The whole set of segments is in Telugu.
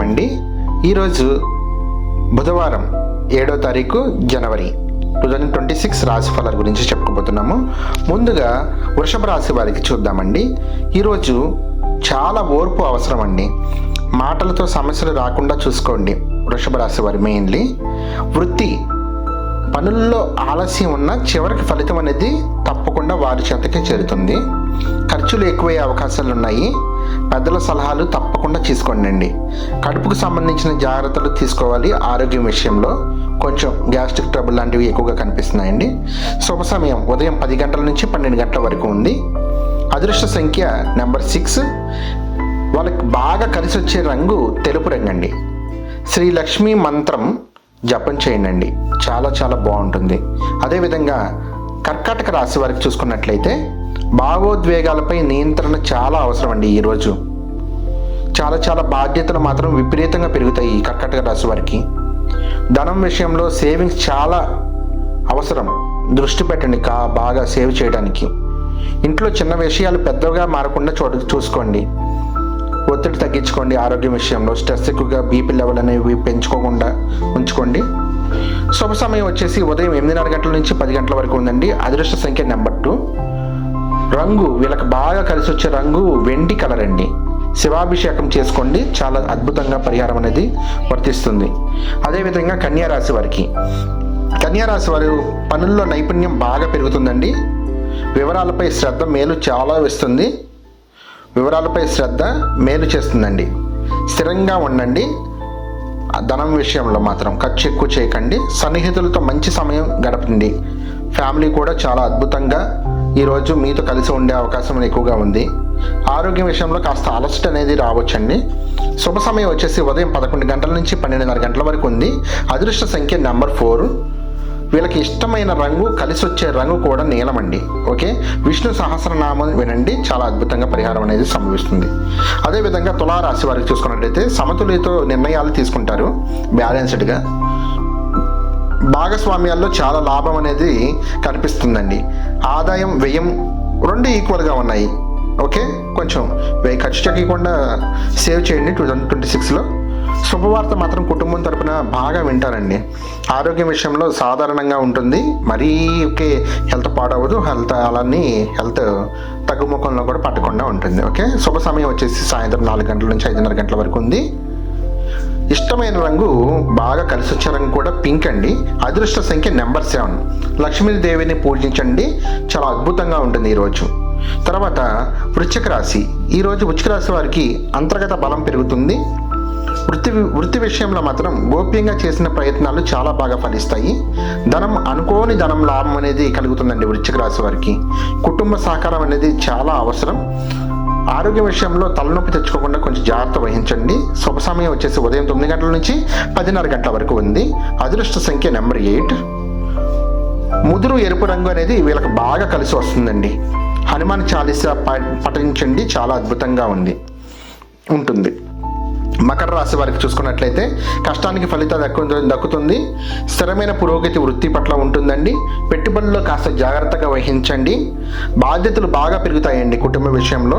అండి ఈరోజు బుధవారం ఏడో తారీఖు January two thousand twenty six రాశి ఫలాల గురించి చెప్పుకోబోతున్నాము. ముందుగా వృషభ రాశి వారికి చూద్దామండి. ఈరోజు చాలా ఓర్పు అవసరం అండి మాటలతో సమస్యలు రాకుండా చూసుకోండి వృషభ రాశి వారి మెయిన్లీ. వృత్తి పనుల్లో ఆలస్యం ఉన్న చివరికి ఫలితం అనేది తప్పకుండా వారి చేతకే చేరుతుంది. ఖర్చులు ఎక్కువయ్యే అవకాశాలు ఉన్నాయి పెద్దల సలహాలు తప్పకుండా తీసుకోండి కడుపుకు సంబంధించిన జాగ్రత్తలు తీసుకోవాలి. ఆరోగ్యం విషయంలో కొంచెం గ్యాస్ట్రిక్ ట్రబుల్ లాంటివి ఎక్కువగా కనిపిస్తున్నాయండి. శుభ సమయం. ఉదయం పది గంటల నుంచి పన్నెండు గంటల వరకు ఉంది. అదృష్ట సంఖ్య నెంబర్ సిక్స్. వాళ్ళకి బాగా కలిసి వచ్చే రంగు తెలుపు రంగు అండి శ్రీ లక్ష్మీ మంత్రం జపం చేయండి చాలా చాలా బాగుంటుంది. అదేవిధంగా కర్కాటక రాశి వారికి చూసుకున్నట్లయితే భావోద్వేగాలపై నియంత్రణ చాలా అవసరం అండి ఈరోజు చాలా చాలా బాధ్యతలు మాత్రం విపరీతంగా పెరుగుతాయి ఈ కర్కాటక రాశి వారికి. ధనం విషయంలో సేవింగ్స్ చాలా అవసరం. దృష్టి పెట్టండి కా బాగా సేవ్ చేయడానికి. ఇంట్లో చిన్న విషయాలు పెద్దగా మారకుండా చూడ చూసుకోండి. ఒత్తిడి తగ్గించుకోండి ఆరోగ్యం విషయంలో. స్ట్రెస్ ఎక్కువగా బీపీ లెవెల్ అనేవి పెంచుకోకుండా ఉంచుకోండి. శుభ సమయం వచ్చేసి ఉదయం ఎనిమిదిన్నర గంటల నుంచి పది గంటల వరకు ఉందండి. అదృష్ట సంఖ్య నెంబర్ టూ. రంగు వీళ్ళకి బాగా కలిసి వచ్చే రంగు వెండి కలర్ అండి. శివాభిషేకం చేసుకోండి చాలా అద్భుతంగా పరిహారం అనేది వర్తిస్తుంది. అదేవిధంగా కన్యారాశి వారికి. కన్యారాశి వారు పనుల్లో నైపుణ్యం బాగా పెరుగుతుందండి. వివరాలపై శ్రద్ధ మేలు చాలా వేస్తుంది. వివరాలపై శ్రద్ధ మేలు చేస్తుందండి. స్థిరంగా ఉండండి. ధనం విషయంలో మాత్రం ఖర్చు ఎక్కువ చేయకండి. సన్నిహితులతో మంచి సమయం గడపండి. ఫ్యామిలీ కూడా చాలా అద్భుతంగా ఈరోజు మీతో కలిసి ఉండే అవకాశం ఎక్కువగా ఉంది. ఆరోగ్యం విషయంలో కాస్త అలసట అనేది రావచ్చండి. శుభ సమయం వచ్చేసి ఉదయం పదకొండు గంటల నుంచి పన్నెండున్నర గంటల వరకు ఉంది. అదృష్ట సంఖ్య నెంబర్ ఫోర్. వీళ్ళకి ఇష్టమైన రంగు కలిసి వచ్చే రంగు కూడా నీలమండి. ఓకే? విష్ణు సహస్రనామం వినండి. చాలా అద్భుతంగా పరిహారం అనేది సంభవిస్తుంది. అదేవిధంగా తులారాశి వారికి చూసుకున్నట్లయితే సమతుల్యతో నిర్ణయాలు తీసుకుంటారు. బ్యాలెన్స్డ్గా. భాగస్వామ్యాల్లో చాలా లాభం అనేది కనిపిస్తుందండి. ఆదాయం వ్యయం రెండు ఈక్వల్గా ఉన్నాయి. ఓకే? కొంచెం వ్యయ ఖర్చు తగ్గకుండా సేవ్ చేయండి టూ థౌజండ్ ట్వంటీ సిక్స్లో. శుభవార్త మాత్రం కుటుంబం తరపున బాగా వింటారండి. ఆరోగ్యం విషయంలో సాధారణంగా ఉంటుంది. మరీ ఓకే హెల్త్ పాడవదు. హెల్త్ అలాని హెల్త్ తగ్గుముఖంలో కూడా పట్టకుండా ఉంటుంది. ఓకే? శుభ సమయం వచ్చేసి సాయంత్రం నాలుగు గంటల నుంచి ఐదున్నర గంటల వరకు ఉంది. ఇష్టమైన రంగు బాగా కలిసి వచ్చే రంగు కూడా పింక్ అండి. అదృష్ట సంఖ్య నెంబర్ సెవెన్ లక్ష్మీదేవిని పూజించండి. చాలా అద్భుతంగా ఉంటుంది ఈరోజు తర్వాత వృశ్చిక రాశి. ఈరోజు వృశ్చిక రాశి వారికి అంతర్గత బలం పెరుగుతుంది. వృత్తి వృత్తి విషయంలో మాత్రం గోప్యంగా చేసిన ప్రయత్నాలు చాలా బాగా ఫలిస్తాయి. ధనం అనుకోని ధనం లాభం అనేది కలుగుతుందండి వృశ్చిక రాశి వారికి. కుటుంబ సహకారం అనేది చాలా అవసరం. ఆరోగ్య విషయంలో తలనొప్పి తెచ్చుకోకుండా కొంచెం జాగ్రత్త వహించండి. శుభ సమయం వచ్చేసి ఉదయం తొమ్మిది గంటల నుంచి పదిన్నర గంటల వరకు ఉంది. అదృష్ట సంఖ్య నెంబర్ ఎయిట్. ముదురు ఎరుపు రంగు అనేది వీళ్ళకి బాగా కలిసి వస్తుందండి. హనుమాన్ చాలీసా ప- పఠించండి. చాలా అద్భుతంగా ఉంది. ఉంటుంది. మకర రాశి వారికి చూసుకున్నట్లయితే కష్టానికి ఫలితం దక్కు దక్కుతుంది. స్థిరమైన పురోగతి వృత్తి పట్ల ఉంటుందండి. పెట్టుబడుల్లో కాస్త జాగ్రత్తగా వహించండి. బాధ్యతలు బాగా పెరుగుతాయండి కుటుంబ విషయంలో.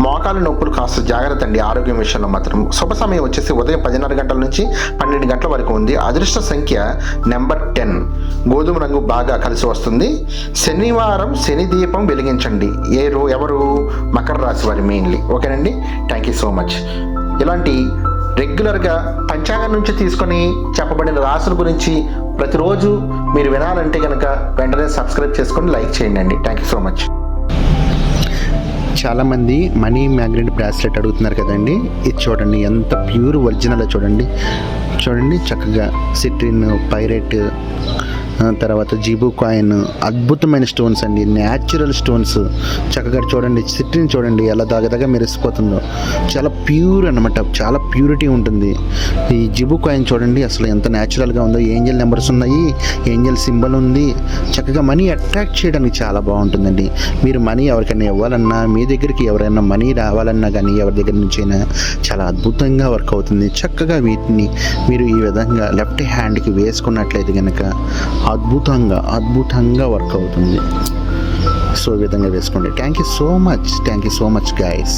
మోకాలు నొప్పులు కాస్త జాగ్రత్త అండి ఆరోగ్యం విషయంలో మాత్రం. శుభ సమయం వచ్చేసి ఉదయం పదిన్నర గంటల నుంచి పన్నెండు గంటల వరకు ఉంది. అదృష్ట సంఖ్య నెంబర్ టెన్. గోధుమ రంగు బాగా కలిసి వస్తుంది. శనివారం శని దీపం వెలిగించండి. ఏ రో ఎవరు? మకర రాశి వారి మెయిన్లీ. ఓకేనండి? Thank you so much. ఇలాంటి రెగ్యులర్గా పంచాంగం నుంచి తీసుకొని చెప్పబడిన రాసుల గురించి ప్రతిరోజు మీరు వినాలంటే కనుక వెంటనే సబ్స్క్రైబ్ చేసుకొని లైక్ చేయండి అండి. Thank you so much. చాలామంది మనీ మ్యాగ్నెట్ బ్రాస్లెట్ అడుగుతున్నారు కదండి. ఇది చూడండి ఎంత ప్యూర్ ఒరిజినల్ చూడండి. చూడండి చక్కగా సిట్రిన్ పైరెట్ తర్వాత జీబు కాయిన్ అద్భుతమైన స్టోన్స్ అండి. Natural stones. చక్కగా చూడండి సిట్రిని చూడండి ఎలా దగదగ మెరిసిపోతుందో. చాలా ప్యూర్ అన్నమాట చాలా ప్యూరిటీ ఉంటుంది. ఈ జిబు కాయిన్ చూడండి అసలు ఎంత న్యాచురల్గా ఉందో. ఏంజల్ నెంబర్స్ ఉన్నాయి ఏంజల్ సింబల్ ఉంది. చక్కగా మనీ అట్రాక్ట్ చేయడానికి చాలా బాగుంటుందండి. మీరు మనీ ఎవరికైనా ఇవ్వాలన్నా మీ దగ్గరికి ఎవరైనా మనీ రావాలన్నా కానీ ఎవరి దగ్గర నుంచైనా చాలా అద్భుతంగా వర్క్ అవుతుంది. చక్కగా వీటిని మీరు ఈ విధంగా లెఫ్ట్ హ్యాండ్కి వేసుకున్నట్లయితే కనుక అద్భుతంగా అద్భుతంగా వర్క్ అవుతుంది. సో ఈ విధంగా వేసుకోండి. Thank you so much thank you so much guys